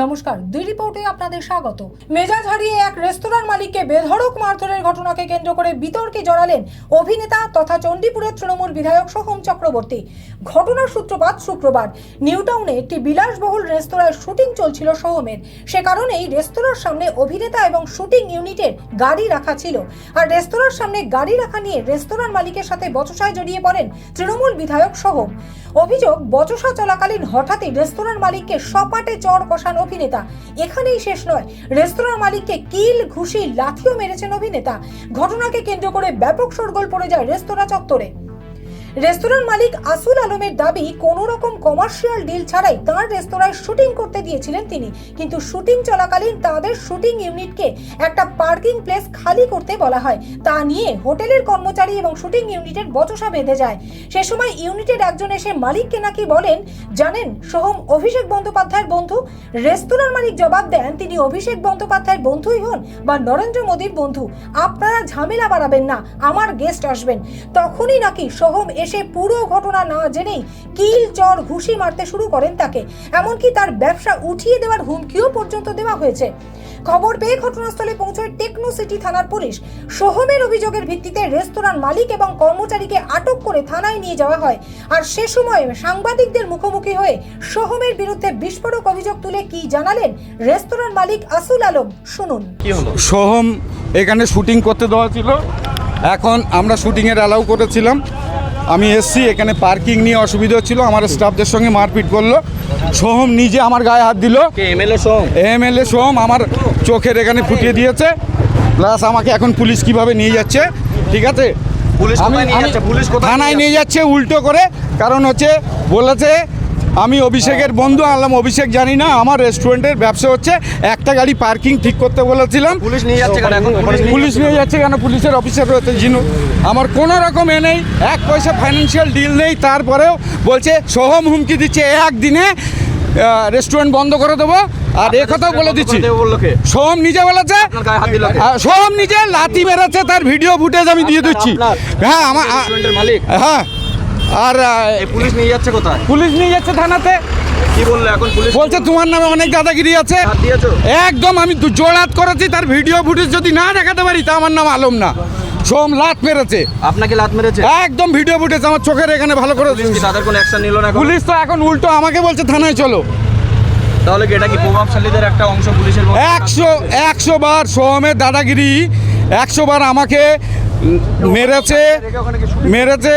নমস্কার, দুই রিপোর্টে আপনাদের স্বাগত। মেজাজ হারিয়ে এক রেস্তোরাঁর মালিককে বেধড়ক মারধরের ঘটনাকে কেন্দ্র করে বিতর্কে জড়ালেন অভিনেতা তথা চণ্ডীপুরের তৃণমূল বিধায়ক সোহম চক্রবর্তী। ঘটনার সূত্রপাত শুক্রবার। নিউটাউনে একটি বিলাসবহুল রেস্তোরাঁয় শুটিং চলছিল সোহমের। সে কারণেই রেস্তোরাঁর সামনে অভিনেতা এবং শুটিং ইউনিটের গাড়ি রাখা ছিল। আর রেস্তোরাঁর সামনে গাড়ি রাখা নিয়ে রেস্তোরাঁর মালিকের সাথে বচসায় জড়িয়ে পড়েন তৃণমূল বিধায়ক সোহম। অভিযোগ, বচসা চলাকালীন হঠাৎই রেস্তোরাঁর মালিককে সপাটে চড় কষান অভিনেতা। এখানেই শেষ নয়। রেস্তোরাঁ মালিককে কিল, ঘুষি, লাথিও মেরেছেন অভিনেতা। ঘটনাকে কেন্দ্র করে ব্যাপক সরগোল পড়ে যায় রেস্তোরাঁ চত্বরে। রেস্তোরাঁর মালিক আসুল আলমের দাবি, কোনো রকম কমার্শিয়াল ডিল ছাড়াই তার রেস্তোরাঁয় শুটিং করতে দিয়েছিলেন তিনি। কিন্তু শুটিং চলাকালীন তাদের শুটিং ইউনিটকে একটা পার্কিং প্লেস খালি করতে বলা হয়। তা নিয়ে হোটেলের কর্মচারী এবং শুটিং ইউনিটের বচসা বেঁধে যায়। সে সময় ইউনিটের একজন এসে মালিককে নাকি বলেন, জানেন, সোহম, অভিষেক বন্দ্যোপাধ্যায়ের বন্ধু। রেস্তোরাঁর মালিক জবাব দেন, তিনি অভিষেক বন্দ্যোপাধ্যায়ের বন্ধুই হন বা নরেন্দ্র মোদীর বন্ধু। আপনারা ঝামেলা বাড়াবেন না, আমার গেস্ট আসবেন। তখনই নাকি সোহম এসে পুরো ঘটনা না জেনেই কিল চর ঘুষি মারতে শুরু করেন তাকে। এমনকি তার ব্যবসা উঠিয়ে দেওয়ার হুমকিও পর্যন্ত দেওয়া হয়েছে। খবর পেয়ে ঘটনাস্থলে পৌঁছয় টেকনো সিটি থানার পুলিশ। সোহমের অভিযোগের ভিত্তিতে রেস্তোরাঁর মালিক এবং কর্মচারীকে আটক করে থানায় নিয়ে যাওয়া হয়। আর সে সময় সাংবাদিকদের মুখোমুখি হয়ে সোহমের বিরুদ্ধে বিস্ফোরক অভিযোগ তুলে কি জানালেন রেস্তোরাঁর মালিক আসুল আলম শুনুন। সোহম এখানে শুটিং করতে দেওয়া ছিল। এখন আমরা শুটিংয়ের অ্যালাউ করেছিলাম। আমি এসছি এখানে পার্কিং নিয়ে অসুবিধা হচ্ছিল আমার স্টাফদের সঙ্গে মারপিট করল। সোহম নিজে আমার গায়ে হাত দিল। এমএলএ সোম এমএলএ সোহম আমার চোখের এখানে ফুটিয়ে দিয়েছে। প্লাস আমাকে এখন পুলিশ কীভাবে নিয়ে যাচ্ছে ঠিক আছে? পুলিশ আমি নিয়ে যাচ্ছে? পুলিশ থানায় নিয়ে নিয়ে যাচ্ছে উল্টো করে কারণ হচ্ছে বলেছে আমি অভিষেকের বন্ধু আনলাম অভিষেক জানি না আমার রেস্টুরেন্টের ব্যবসা হচ্ছে একটা গাড়ি পার্কিং ঠিক করতে বলেছিলাম। পুলিশ নিয়ে যাচ্ছে কেন এখন? পুলিশ নিয়ে যাচ্ছে কেন? পুলিশের অফিসার রয়েছে জিনু। আমার কোনো রকম এ নেই এক পয়সা ফাইন্যান্সিয়াল ডিল নেই তারপরেও বলছে সোহম হুমকি দিচ্ছে একদিনে রেস্টুরেন্ট বন্ধ করে দেবো। আর এ কথাও বলে দিচ্ছি। সোহম নিজে বলেছে সোহম নিজে লাথি মেরেছে তার ভিডিও ফুটেজ আমি দিয়ে দিচ্ছি। হ্যাঁ আমার হ্যাঁ। আর পুলিশ নিয়ে যাচ্ছে কোথায়? পুলিশ নিয়ে যাচ্ছে থানাতে। কি বলল এখন পুলিশ? বলছে তোমার নামে অনেক দাদাগিরি আছে। একদম আমি জোড়াত করেছি তার ভিডিও ফুটেজ যদি না দেখাতে পারি তা আমার নাম আলম না। সোম লাত মেরেছে। আপনাকে লাত মেরেছে? একদম ভিডিও ফুটেজ আমার চোখের এখানে ভালো করে তাদের কোনো অ্যাকশন নিল না? পুলিশ তো এখন উল্টো আমাকে বলছে থানায় চলো। তাহলে কি এটা কি প্রভাবশালীদের একটা অংশ পুলিশের একশো একশো বার সোহমের দাদাগিরি একশো বার আমাকে মেরেছে মেরেছে।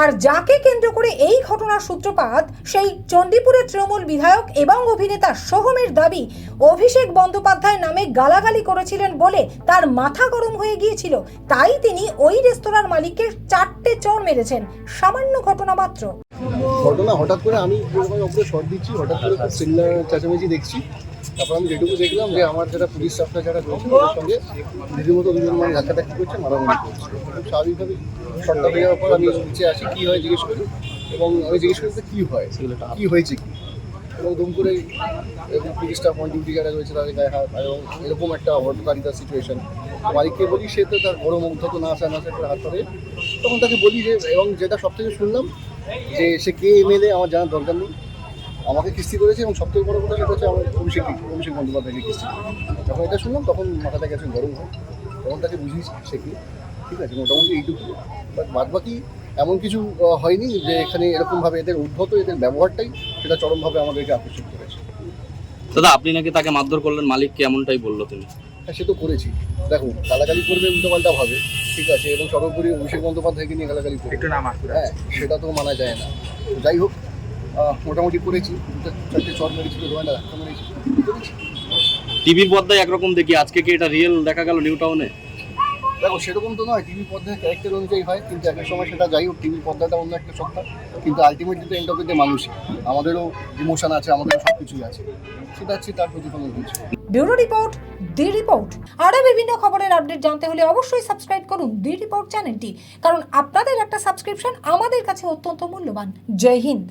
আর যাকে কেন্দ্র করে এই ঘটনার সূত্রপাত, সেই চণ্ডীপুরের তৃণমূল বিধায়ক এবং অভিনেতা সোহমের দাবি অভিষেক বন্দ্যোপাধ্যায় নামে গালাগালি করেছিলেন বলে তার মাথা গরম হয়ে গিয়েছিল। তাই তিনি ওই রেস্তোরাঁর মালিককে চারটে চড় মেরেছেন। সামান্য ঘটনা মাত্র। ঘটনা হঠাৎ করে আমি দিচ্ছি, হঠাৎ করে চেঁচামেচি দেখছি। তারপর আমি যেটুকু দেখলাম যে আমার যারা পুলিশ স্টাফরা যারা রয়েছে ওদের সঙ্গে রীতিমতো দুজন মানে ধাক্কাধাক্কি করছে, মারামারি করছে। স্বাভাবিকভাবে শটটা হয়ে যাওয়ার পর আমি নিচে আসি, কী হয় জিজ্ঞেস করি এবং আমি জিজ্ঞেস করি যে কী হয়, কী হয়েছে কি? এবং দুম এবং পুলিশ স্টাফ অন ডিউটি যারা রয়েছে, তাদের গায়ে হাত, এবং এরকম একটা হটকারিতার সিচুয়েশন মালিককে বলি, সে তো তার বড় মুগ্ধ তো নাচা নাচা করে হাত ধরে। তখন তাকে বলি যে, এবং যেটা সব থেকে শুনলাম, যে সে কে এমএলএ আমার জানার দরকার নেই। আমাকে কিস্তি করেছে এবং সবথেকে বড় কথা সেটা হচ্ছে আমার অভিষেক অভিষেক বন্দ্যোপাধ্যায়কে কিস্তি। যখন এটা শুনলাম তখন মাথাটা গেছে গরম হয়। তখন তাকে বুঝিয়েছি সে কি? ঠিক আছে মোটামুটি এইটুকু। বাট বাদ বাকি এমন কিছু হয়নি যে এখানে এরকমভাবে এদের উদ্ভূত এদের ব্যবহারটাই সেটা চরমভাবে আমাদেরকে আকর্ষণ করেছে। দাদা আপনি নাকি তাকে মারধর করলেন? মালিককে এমনটাই বলল তিনি। হ্যাঁ সে তো করেছি। দেখো গালাগালি করবে উল্টোপাল্টা ভাবে ঠিক আছে এবং সর্বোপরি অভিষেক বন্দ্যোপাধ্যায়কে নিয়ে গালাগালি করবে। একটু নাম হ্যাঁ সেটা তো মানা যায় না। যাই হোক মোটামুটি করেছি। চারটে চর মেরেছিল দোকানটা ধাক্কা মেরেছি করেছি টিভির পর্দায় একরকম দেখি আজকে কি এটা রিয়েল দেখা গেল নিউ টাউনে দেখো সেরকম তো নয় টিভি পর্দায় ক্যারেক্টার অনুযায়ী হয় কিন্তু এক এক সময় সেটা যাই হোক টিভির পর্দাটা অন্য একটা সত্তা কিন্তু আলটিমেটলি তো এন্ড অফ দ্য মানুষই। আমাদেরও ইমোশন আছে আমাদেরও সব কিছুই আছে। সেটা হচ্ছে তার প্রতিফলন হচ্ছে ব্যুরো রিপোর্ট দি রিপোর্ট। আরও বিভিন্ন খবরের আপডেট জানতে হলে অবশ্যই সাবস্ক্রাইব করুন দি রিপোর্ট চ্যানেলটি কারণ আপনাদের একটা সাবস্ক্রিপশন আমাদের কাছে অত্যন্ত মূল্যবান। জয় হিন্দ।